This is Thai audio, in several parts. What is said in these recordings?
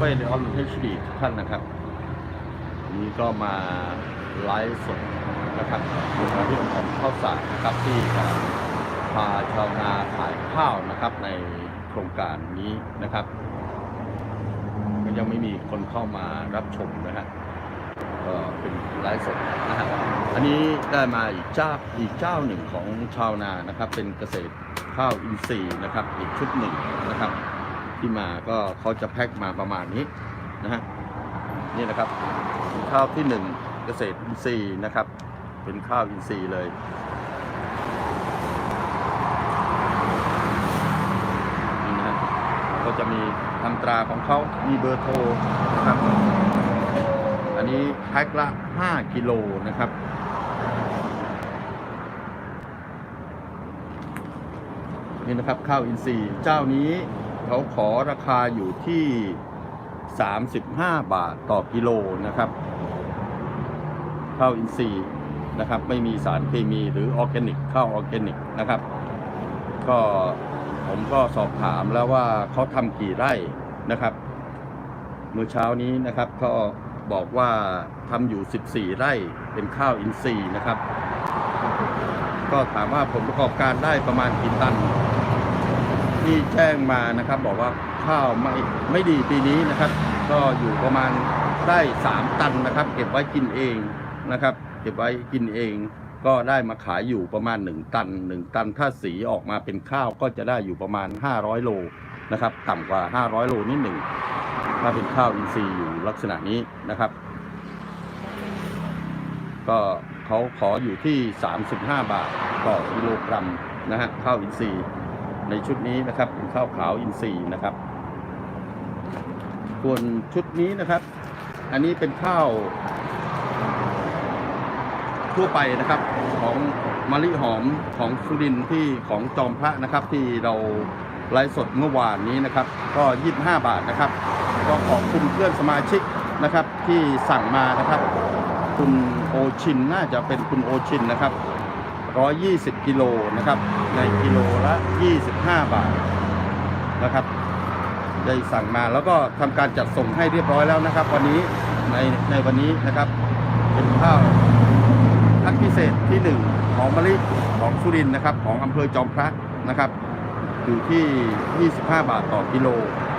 ฟ่เลออนเฮชดีทุกท่านนะครับ นี้ก็มาไลฟ์สดนะครับเกี่ยวกับเรื่องของข้าวสารนะครับที่จะพาชาวนาขายข้าวนะครับในโครงการนี้นะครับก็ยังไม่มีคนเข้ามารับชมนะฮะก็เป็นไลฟ์สดนะฮะอันนี้ได้มาอีกเจ้าอีกเจ้าหนึ่งของชาวนานะครับ เป็นเกษตรข้าวอินทรีย์นะครับ อีกชุดหนึ่งนะครับ ที่มาก็เขาจะแพ็คมาประมาณนี้นะฮะนี่นะครับข้าวที่หนึ่งเกษตรอินทรีย์นะครับ เป็นข้าวอินทรีย์เลยนี่นะฮะก็จะมีทำตราของเขามีเบอร์โทรนะครับ อันนี้แพ็คละ 5 กิโลนะครับนี่นะครับข้าวอินทรีย์เจ้านี้ เขาขอราคาอยู่ที่ 35 บาทต่อกิโลนะครับข้าวอินทรีย์นะครับไม่มีสารเคมีหรือออร์แกนิกข้าวออร์แกนิกนะครับ ก็ผมก็สอบถามแล้วว่าเขาทำกี่ไร่นะครับ เมื่อเช้านี้นะครับก็บอกว่าทำอยู่ 14 ไร่เป็นข้าวอินทรีย์นะครับ ก็ถามว่าผลประกอบการได้ประมาณกี่ตัน ที่แจ้งมานะครับ บอกว่าข้าวไม่ไม่ดีปีนี้นะครับ ก็อยู่ประมาณได้ 3 ตันนะครับ เก็บไว้กินเองนะครับ เก็บไว้กินเอง ก็ได้มาขายอยู่ประมาณ 1 ตัน 1 ตันถ้าสีออกมาเป็นข้าวก็จะได้อยู่ประมาณ 500 โลนะครับ ต่ำกว่า 500 โลนิดหนึ่งถ้าเป็นข้าวอินทรีย์อยู่ลักษณะนี้นะครับ ก็เขาขออยู่ที่ 35 บาทต่อกิโลกรัมนะฮะข้าวอินทรีย์ ในชุดนี้นะครับเป็นข้าวขาวอินทรีย์นะครับ ส่วนชุดนี้นะครับ อันนี้เป็นข้าวทั่วไปนะครับของมะลิหอมของสุรินที่ของจอมพระนะครับ ที่เราไลฟ์สดเมื่อวานนี้นะครับ ก็25 บาทนะครับ ก็ขอบคุณเพื่อนสมาชิกนะครับที่สั่งมานะครับ คุณโอชินน่าจะเป็นคุณโอชินนะครับ 120 กิโลนะครับ ในกิโลละ 25 บาทนะครับ ได้สั่งมาแล้วก็ทำการจัดส่งให้เรียบร้อยแล้วนะครับ วันนี้ในในวันนี้นะครับ เป็นข้าวพักพิเศษที่หนึ่งของมะลิของสุรินนะครับ ของอำเภอจอมพระนะครับอยู่ที่ 25 บาทต่อกิโล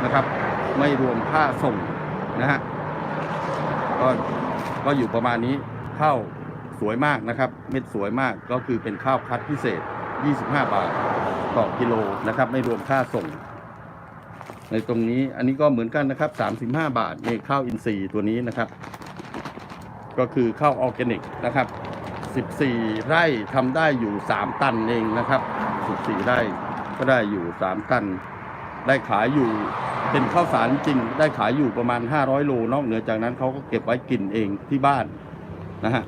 นะครับ ไม่รวมค่าส่งนะฮะก็ก็อยู่ประมาณนี้ข้าว สวยมากนะครับ เม็ดสวยมากก็คือเป็นข้าวคัดพิเศษ 25 บาทต่อกิโลนะครับ ไม่รวมค่าส่ง ในตรงนี้อันนี้ก็เหมือนกันนะครับ 35 บาทในข้าวอินทรีย์ตัวนี้นะครับ ก็คือข้าวออร์แกนิกนะครับ 14 ไร่ทำได้อยู่ 3 ตันเองนะครับ 14 ไร่ก็ได้อยู่ 3 ตัน ได้ขายอยู่เป็นข้าวสารจริง ได้ขายอยู่ประมาณ 500 โล นอกเหนือจากนั้นเขาก็เก็บไว้กินเองที่บ้านนะฮะ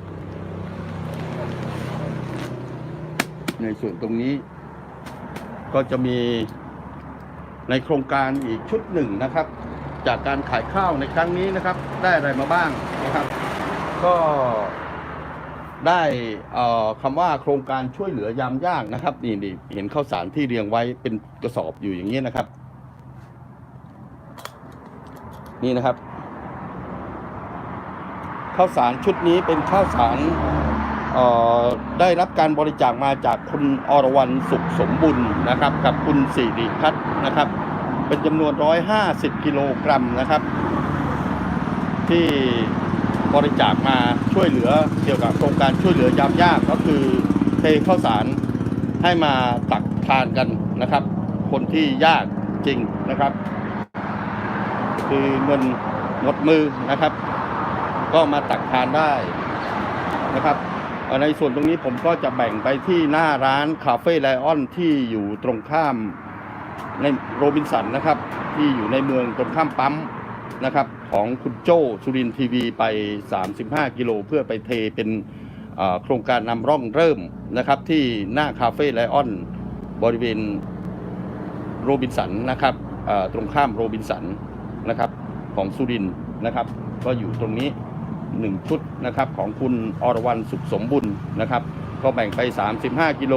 ในส่วนตรงนี้ ก็จะมีในโครงการอีกชุดหนึ่งนะครับ จากการขายข้าวในครั้งนี้นะครับ ได้อะไรมาบ้างนะครับ ก็ได้เอ่อคำว่าโครงการช่วยเหลือยามยากนะครับนี่นี่เห็นข้าวสารที่เรียงไว้เป็นกระสอบอยู่อย่างนี้นะครับ นี่นะครับข้าวสารชุดนี้เป็นข้าวสารเอ่อ ได้รับการบริจาคมาจากคุณอรวรรณสุขสมบุญนะครับ กับคุณสิริพัฒน์นะครับ เป็นจำนวน 150 กิโลกรัมนะครับ ที่บริจาคมาช่วยเหลือเกี่ยวกับโครงการช่วยเหลือยามยากก็คือเทข้าวสารให้มาตักทานกันนะครับ คนที่ยากจริงนะครับ คือเงินหมดมือนะครับ ก็มาตักทานได้นะครับ ในส่วนตรงนี้ผมก็จะแบ่งไปที่หน้าร้านคาเฟ่ไลออนที่อยู่ตรงข้ามในโรบินสันนะครับ ที่อยู่ในเมืองตรงข้ามปั๊มนะครับ ของคุณโจสุรินทีวีไป 35 กิโลเพื่อไปเทเป็นโครงการนำร่องเริ่มนะครับ ที่หน้าคาเฟ่ไลออนบริเวณโรบินสันนะครับตรงข้ามโรบินสันนะครับของสุรินนะครับ ก็อยู่ตรงนี้ 1 ชุดนะครับของคุณอรวรรณสุขสมบุญนะครับ ก็แบ่งไป 35 กิโล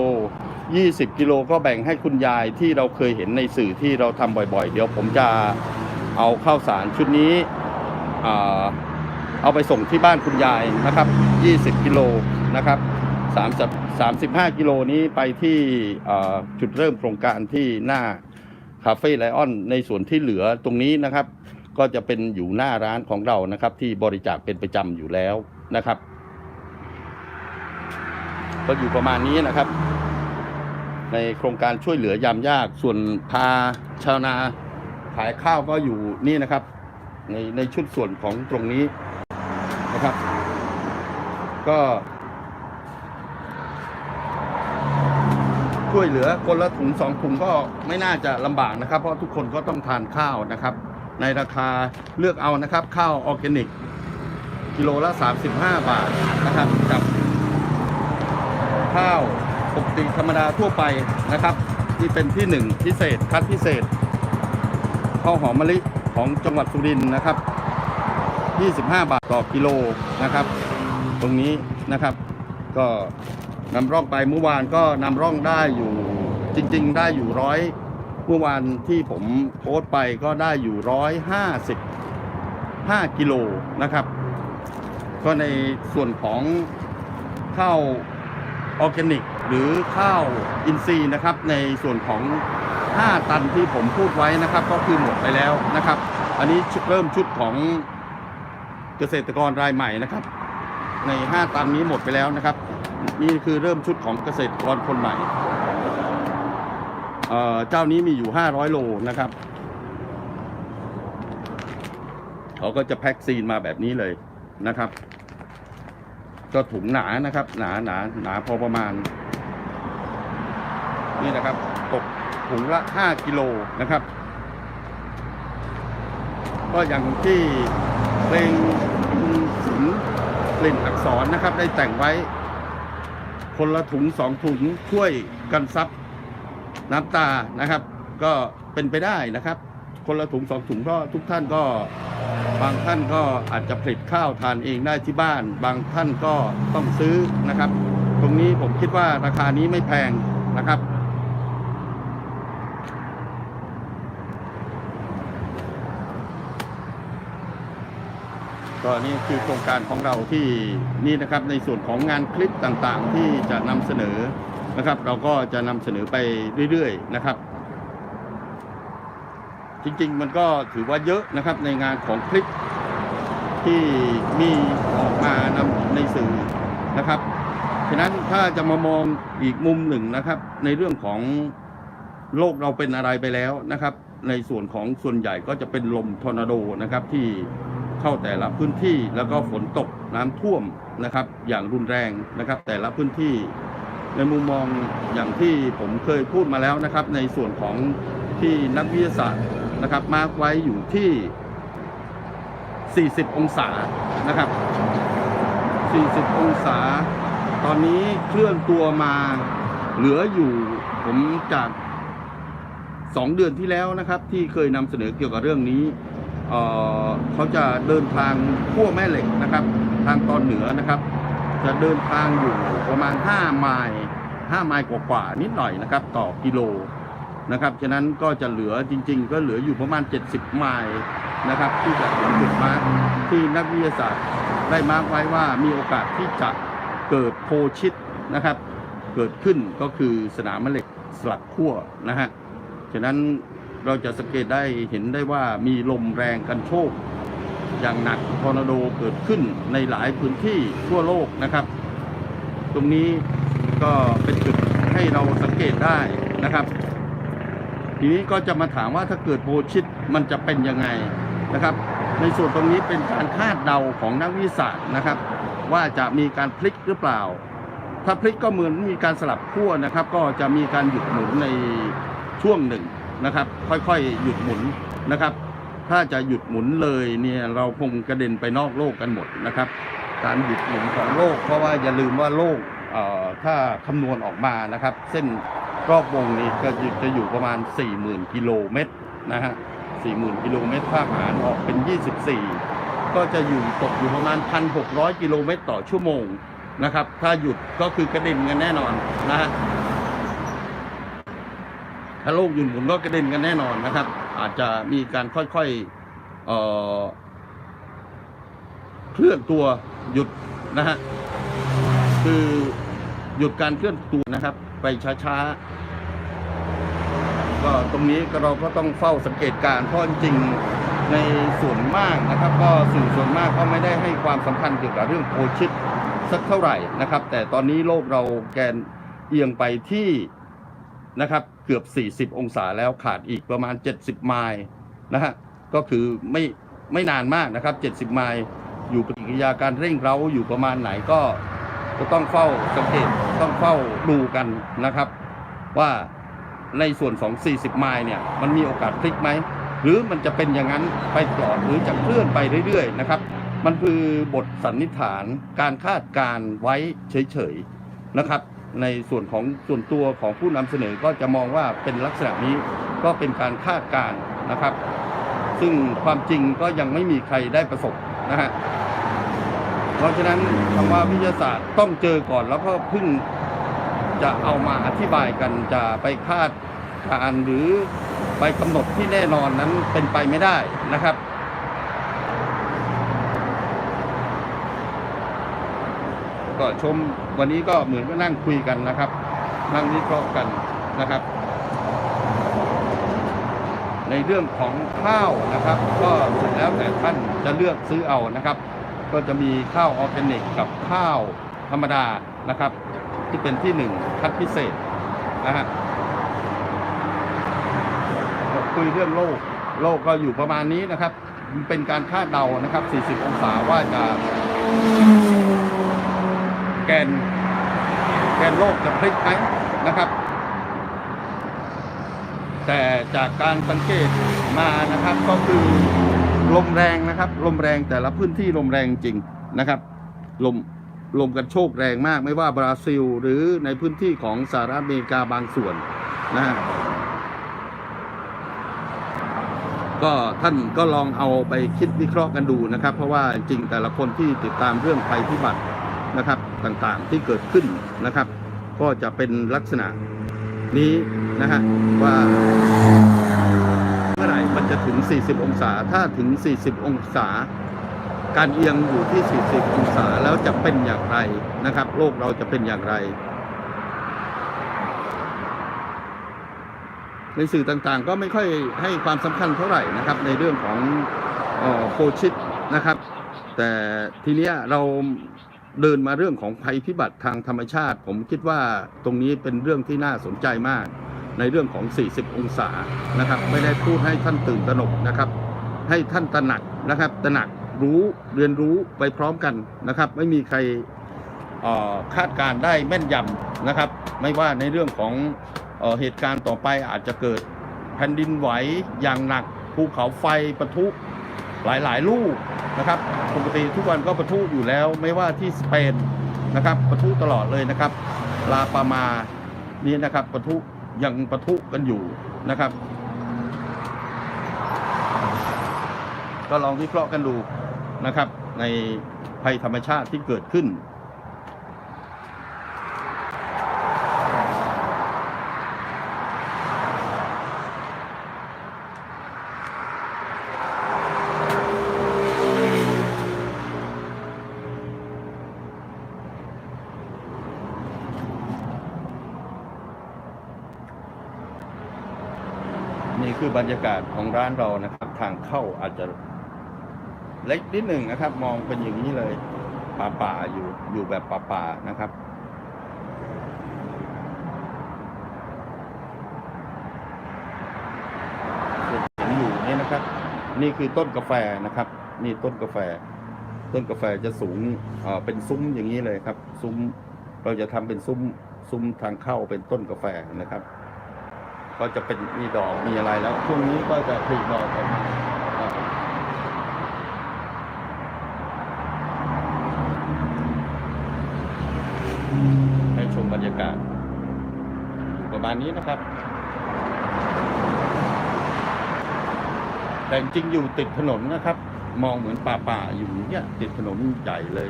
20 กิโลก็แบ่งให้คุณยายที่เราเคยเห็นในสื่อที่เราทำบ่อยๆ เดี๋ยวผมจะเอาข้าวสารชุดนี้เอาไปส่งที่บ้านคุณยายนะครับ 20 กิโลนะครับ30 35 กิโลนี้ไปที่จุดเริ่มโครงการที่หน้าคาเฟ่ไลออนในส่วนที่เหลือตรงนี้นะครับ ก็จะเป็นอยู่หน้าร้านของเรานะครับ ที่บริจาคเป็นประจำอยู่แล้วนะครับ ก็อยู่ประมาณนี้นะครับ ในโครงการช่วยเหลือยามยากส่วนพาชาวนาขายข้าวก็อยู่นี่นะครับ ในในชุดส่วนของตรงนี้นะครับ ก็ช่วยเหลือคนละถุงสองถุงก็ไม่น่าจะลำบากนะครับ เพราะทุกคนก็ต้องทานข้าวนะครับ ในราคาเลือกเอานะครับ ข้าวออร์แกนิก กิโลละ 35 บาทนะครับกับ ข้าวปกติธรรมดาทั่วไปนะครับ ที่เป็นที่หนึ่งพิเศษคัดพิเศษข้าวหอมมะลิของจังหวัดสุรินทร์นะครับ 25 บาทต่อกิโลนะครับ ตรงนี้นะครับ ก็นำร่องไปเมื่อวานก็นำร่องได้อยู่จริง ๆ ได้อยู่ร้อย เมื่อวานที่ผมโพสต์ไปก็ได้อยู่ร้อยห้าสิบห้ากิโลนะครับ ก็ในส่วนของข้าวออร์แกนิก หรือข้าวอินทรีย์นะครับ ในส่วนของ 5 ตันที่ผมพูดไว้นะครับ ก็คือหมดไปแล้วนะครับ อันนี้เริ่มชุดของเกษตรกรรายใหม่นะครับ ใน 5 ตันนี้หมดไปแล้วนะครับ นี่คือเริ่มชุดของเกษตรกรคนใหม่ เจ้านี้มีอยู่ 500 โลนะครับ เขาก็จะแพ็กซีนมาแบบนี้เลยนะครับ ก็ถุงหนานะครับ หนาหนาหนาพอประมาณ นี่นะครับ ตกถุงละ 5 กิโลนะครับ ก็อย่างที่เพลงคุณสิงห์กลิ่นอักษรนะครับ ได้แต่งไว้ คนละถุงสองถุงช่วยกันซับ น้ำตานะครับ ก็เป็นไปได้นะครับ คนละถุงสองถุงก็ทุกท่านก็บางท่านก็อาจจะผลิตข้าวทานเองได้ที่บ้าน บางท่านก็ต้องซื้อนะครับ ตรงนี้ผมคิดว่าราคานี้ไม่แพงนะครับก็นี่คือโครงการของเราที่นี่นะครับในส่วนของงานคลิปต่างๆ ที่จะนำเสนอ นะครับ เราก็จะนำเสนอไปเรื่อยๆนะครับ จริงๆมันก็ถือว่าเยอะนะครับในงานของคลิปที่มีออกมานำในสื่อนะครับฉะนั้นถ้าจะมามองอีกมุมหนึ่งนะครับ ในเรื่องของโลกเราเป็นอะไรไปแล้วนะครับ ในส่วนของส่วนใหญ่ก็จะเป็นลมทอร์นาโดนะครับ ที่เข้าแต่ละพื้นที่แล้วก็ฝนตกน้ำท่วมนะครับ อย่างรุนแรงนะครับ แต่ละพื้นที่ ในมุมมองอย่างที่ผมเคยพูดมาแล้วนะครับ ในส่วนของที่นักวิทยาศาสตร์นะครับ มาร์กไว้อยู่ที่ 40 องศานะครับ 40 องศา ตอนนี้เคลื่อนตัวมาเหลืออยู่ผมจาก2เดือนที่แล้วนะครับ ที่เคยนำเสนอเกี่ยวกับเรื่องนี้เเขาจะเดินทางขั้วแม่เหล็กนะครับ ทางตอนเหนือนะครับ จะเดินทางอยู่ประมาณ 5 ไมล์ 5 ไมล์กว่าๆนิดหน่อยนะครับ ต่อกิโลนะครับ ฉะนั้นก็จะเหลือจริง ๆ ก็เหลืออยู่ประมาณ 70 ไมล์นะครับ ที่จะถึงจุดมาร์คที่นักวิทยาศาสตร์ได้มาร์คไว้ว่ามีโอกาสที่จะเกิดโพชิดนะครับ เกิดขึ้นก็คือสนามแม่เหล็กสลักขั้วนะฮะฉะนั้นเราจะสังเกตได้เห็นได้ว่ามีลมแรงกันโชกอย่างหนักทอร์นาโดเกิดขึ้นในหลายพื้นที่ทั่วโลกนะครับ ตรงนี้ ก็เป็นจุดให้เราสังเกตได้นะครับ ทีนี้ก็จะมาถามว่าถ้าเกิดโบชิดมันจะเป็นยังไงนะครับ ในส่วนตรงนี้เป็นการคาดเดาของนักวิทยาศาสตร์นะครับ ว่าจะมีการพลิกหรือเปล่า ถ้าพลิกก็เหมือนมีการสลับขั้วนะครับ ก็จะมีการหยุดหมุนในช่วงหนึ่งนะครับ ค่อยๆ หยุดหมุนนะครับ ถ้าจะหยุดหมุนเลยเนี่ยเราคงกระเด็นไปนอกโลกกันหมดนะครับ การหยุดหมุนของโลกเพราะว่าอย่าลืมว่าโลก ถ้าคำนวณออกมานะครับ เส้นรอบวงนี้ก็จะอยู่ประมาณ 40,000กิโลเมตรนะฮะ40,000กิโลเมตรถ้าหารออกเป็น 24 ก็จะอยู่ตกอยู่ประมาณ 1,600 กิโลเมตรต่อชั่วโมงนะครับ ถ้าหยุดก็คือกระเด็นกันแน่นอนนะฮะถ้าโลกหยุดหมุนก็กระเด็นกันแน่นอนนะครับ อาจจะมีการค่อยเเคลื่อนตัวหยุดนะฮะ คือหยุดการเคลื่อนตัวนะครับ ไปช้าๆ ก็ตรงนี้ก็เราก็ต้องเฝ้าสังเกตการณ์เพราะจริงในส่วนมากนะครับ ก็สื่อส่วนมากก็ไม่ได้ให้ความสำคัญเกี่ยวกับเรื่องโคชิดสักเท่าไหร่นะครับ แต่ตอนนี้โลกเราแกนเอียงไปที่นะครับเกือบ 40 องศาแล้วขาดอีกประมาณ 70 ไมล์นะฮะก็คือไม่ไม่นานมากนะครับ 70 ไมล์อยู่ปฏิกิริยาการเร่งเร้าอยู่ประมาณไหนก็ ก็ต้องเฝ้าสังเกตต้องเฝ้าดูกันนะครับ ว่าในส่วนของ 40 ไมล์เนี่ยมันมีโอกาสพลิกไหม หรือมันจะเป็นอย่างนั้นไปตลอดหรือจะเคลื่อนไปเรื่อยๆนะครับ มันคือบทสันนิษฐานการคาดการไว้เฉยๆนะครับ ในส่วนของส่วนตัวของผู้นำเสนอก็จะมองว่าเป็นลักษณะนี้ก็เป็นการคาดการนะครับ ซึ่งความจริงก็ยังไม่มีใครได้ประสบนะฮะ เพราะฉะนั้นคำว่าวิทยาศาสตร์ต้องเจอก่อนแล้วก็พิ่งจะเอามาอธิบายกันจะไปคาดการ์หรือไปกำหนดที่แน่นอนนั้นเป็นไปไม่ได้นะครับก็ชมวันนี้ก็เหมือนก็นั่งคุยกันนะครับ นั่งวิเคราะห์กันนะครับ ในเรื่องของข้าวนะครับ ก็สุดแล้วแต่ท่านจะเลือกซื้อเอานะครับ ก็จะมีข้าวออร์แกนิกกับข้าวธรรมดานะครับ ที่เป็นที่หนึ่งคัดพิเศษนะฮะคุยเรื่องโลก โลกก็อยู่ประมาณนี้นะครับ เป็นการคาดเดานะครับ 40 องศาว่าจะ แกน แกนโลกจะพลิกไหมนะครับ แต่จากการสังเกตมานะครับก็คือ ลมแรงนะครับ ลมแรงแต่ละพื้นที่ลมแรงจริงนะครับ ลมลมกันโชกแรงมากไม่ว่าบราซิล หรือในพื้นที่ของสหรัฐอเมริกาบางส่วนนะฮะก็ท่านก็ลองเอาไปคิดวิเคราะห์กันดูนะครับ เพราะว่าจริงแต่ละคนที่ติดตามเรื่องภัยพิบัตินะครับต่างๆที่เกิดขึ้นนะครับ ก็จะเป็นลักษณะนี้นะฮะว่า เมื่อไหร่มันจะถึง 40 องศา ถ้าถึง 40 องศา การเอียงอยู่ที่ 40 องศาแล้วจะเป็นอย่างไรนะครับ โลกเราจะเป็นอย่างไร ในสื่อต่างๆ ก็ไม่ค่อยให้ความสำคัญเท่าไหร่นะครับ ในเรื่องของโคชิดนะครับ แต่ทีนี้เราเดินมาเรื่องของภัยพิบัติทางธรรมชาติ ผมคิดว่าตรงนี้เป็นเรื่องที่น่าสนใจมาก ในเรื่องของ 40 องศานะครับ ไม่ได้พูดให้ท่านตื่นตระหนกนะครับ ให้ท่านตระหนักนะครับ ตระหนักรู้เรียนรู้ไปพร้อมกันนะครับ ไม่มีใครคาดการได้แม่นยำนะครับ ไม่ว่าในเรื่องของเออเหตุการณ์ต่อไปอาจจะเกิดแผ่นดินไหวอย่างหนักภูเขาไฟปะทุหลายๆ ลูกนะครับปกติทุกวันก็ปะทุอยู่แล้ว ไม่ว่าที่สเปนนะครับปะทุตลอดเลยนะครับลาปามานี่นะครับปะทุ ยังปะทุกันอยู่นะครับ ก็ลองวิเคราะห์กันดูนะครับ ในภัยธรรมชาติที่เกิดขึ้น บรรยากาศของร้านเรานะครับ ทางเข้าอาจจะเล็กนิดหนึ่งนะครับ มองเป็นอย่างนี้เลยป่าป่าอยู่อยู่แบบป่าป่านะครับ เห็นอยู่นี่นะครับ นี่คือต้นกาแฟนะครับ นี่ต้นกาแฟ ต้นกาแฟจะสูงเอ่อเป็นซุ้มอย่างนี้เลยครับ ซุ้มเราจะทำเป็นซุ้มซุ้มทางเข้าเป็นต้นกาแฟนะครับ ก็จะเป็นมีดอกมีอะไรแล้วช่วงนี้ก็จะผลิดอกออกมาให้ชมบรรยากาศประมาณนี้นะครับ แต่จริงๆอยู่ติดถนนนะครับ มองเหมือนป่าป่าๆอยู่เนี่ยติดถนนใหญ่เลย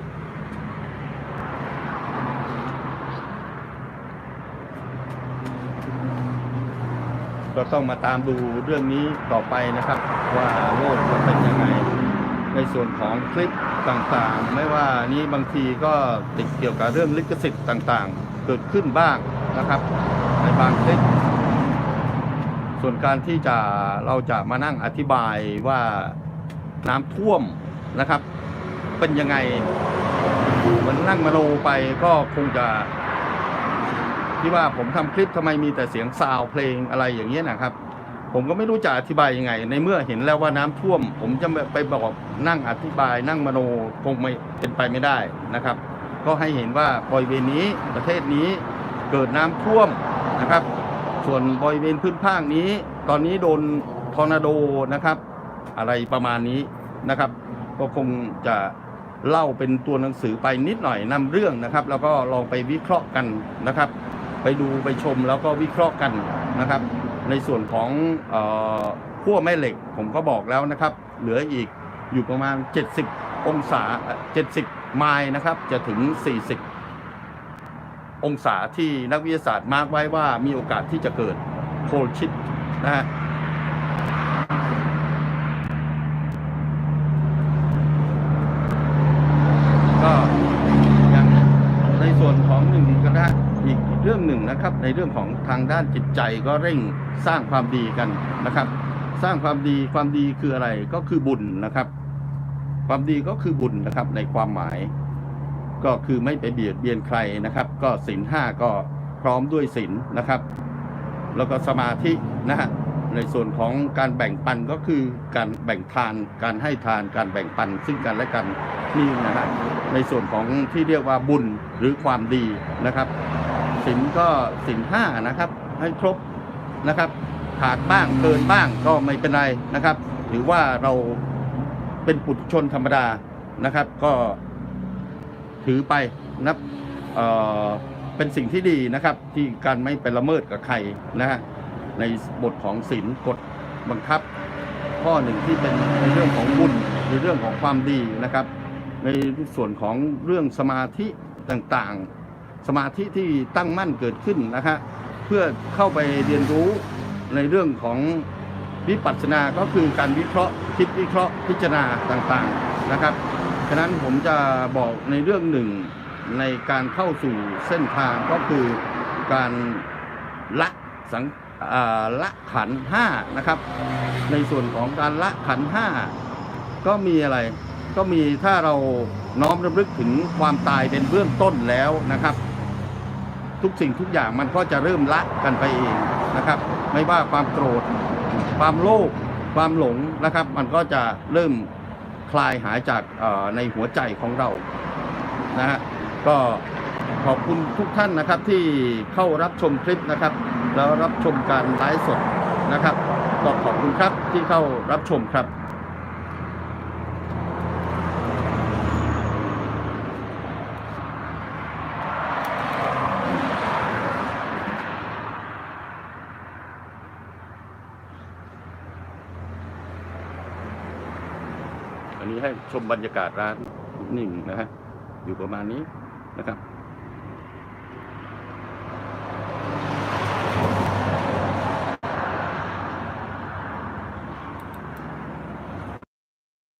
ก็ต้องมาตามดูเรื่องนี้ต่อไปนะครับ ว่าโลกจะเป็นยังไง ในส่วนของคลิปต่างๆ ไม่ว่านี้บางทีก็ติดเกี่ยวกับเรื่องลิขสิทธิ์ต่างๆ เกิดขึ้นบ้างนะครับ ในบางคลิปส่วนการที่จะเราจะมานั่งอธิบายว่าน้ำท่วมนะครับ เป็นยังไงมือนนั่งมาโลไปก็คงจะ ที่ว่าผมทำคลิปทำไมมีแต่เสียงซาวเพลงอะไรอย่างเงี้ยนะครับ ผมก็ไม่รู้จะอธิบายยังไง ในเมื่อเห็นแล้วว่าน้ำท่วม ผมจะไปบอกนั่งอธิบาย นั่งมโนคงไม่เป็นไปไม่ได้นะครับ ก็ให้เห็นว่าบริเวณนี้ประเทศนี้เกิดน้ำท่วมนะครับ ส่วนบริเวณพื้นภาคนี้ ตอนนี้โดนทอร์นาโดนะครับ อะไรประมาณนี้นะครับ ก็คงจะเล่าเป็นตัวหนังสือไปนิดหน่อยนำเรื่องนะครับ แล้วก็ลองไปวิเคราะห์กันนะครับ ไปดูไปชมแล้วก็วิเคราะห์กันนะครับ ในส่วนของออขั้วแม่เหล็กผมก็บอกแล้วนะครับ เหลืออีกอยู่ประมาณ 70 องศาเอ่อ70 ไมล์นะครับ จะถึง 40 องศาที่นักวิทยาศาสตร์มาร์กไว้ว่ามีโอกาสที่จะเกิดโพลชิดนะฮะ ก็อย่างในส่วนของหนึ่งก็ได้อีกเรื่องห นะครับ ในเรื่องของทางด้านจิตใจก็เร่งสร้างความดีกันนะครับ สร้างความดีความดีคืออะไรก็คือบุญนะครับ ความดีก็คือบุญนะครับในความหมาย ก็คือไม่ไปเบียดเบียนใครนะครับ ก็ศีลห้าก็พร้อมด้วยศีลนะครับ แล้วก็สมาธินะฮะในส่วนของการแบ่งปันก็คือการแบ่งทาน การให้ทาน การแบ่งปัน ซึ่งกันและกันนี่นะฮะในส่วนของที่เรียกว่าบุญหรือความดีนะครับ ศีลก็ศีลห้านะครับ ให้ครบนะครับขาดบ้างเกินบ้างก็ไม่เป็นไรนะครับถือว่าเราเป็นปุถุชนธรรมดานะครับ ก็ถือไปนับเอ่อเป็นสิ่งที่ดีนะครับ ที่การไม่ไปละเมิดกับใครนะฮะในบทของศีลกฎบังคับ ข้อหนึ่งที่เป็นในเรื่องของบุญหรือเรื่องของความดีนะครับ ในส่วนของเรื่องสมาธิต่างๆ สมาธิที่ตั้งมั่นเกิดขึ้นนะฮะเพื่อเข้าไปเรียนรู้ในเรื่องของวิปัสสนาก็คือการวิเคราะห์คิดวิเคราะห์พิจารณาต่างๆนะครับฉะนั้นผมจะบอกในเรื่องหนึ่งในการเข้าสู่เส้นทางก็คือการละสังละขันห้านะครับ ในส่วนของการละขันห้าก็มีอะไรก็มีถ้าเราน้อมรำลึกถึงความตายเป็นเบื้องต้นแล้วนะครับ ทุกสิ่งทุกอย่างมันก็จะเริ่มละกันไปเองนะครับ ไม่ว่าความโกรธ ความโลภความหลงนะครับ มันก็จะเริ่มคลายหายจากในหัวใจของเรานะฮะก็ขอบคุณทุกท่านนะครับที่เข้ารับชมคลิปนะครับ แล้วรับชมการไลฟ์สดนะครับก็ขอบคุณครับที่เข้ารับชมครับ ชมบรรยากาศร้านหนึ่งนะฮะอยู่ประมาณนี้นะครับ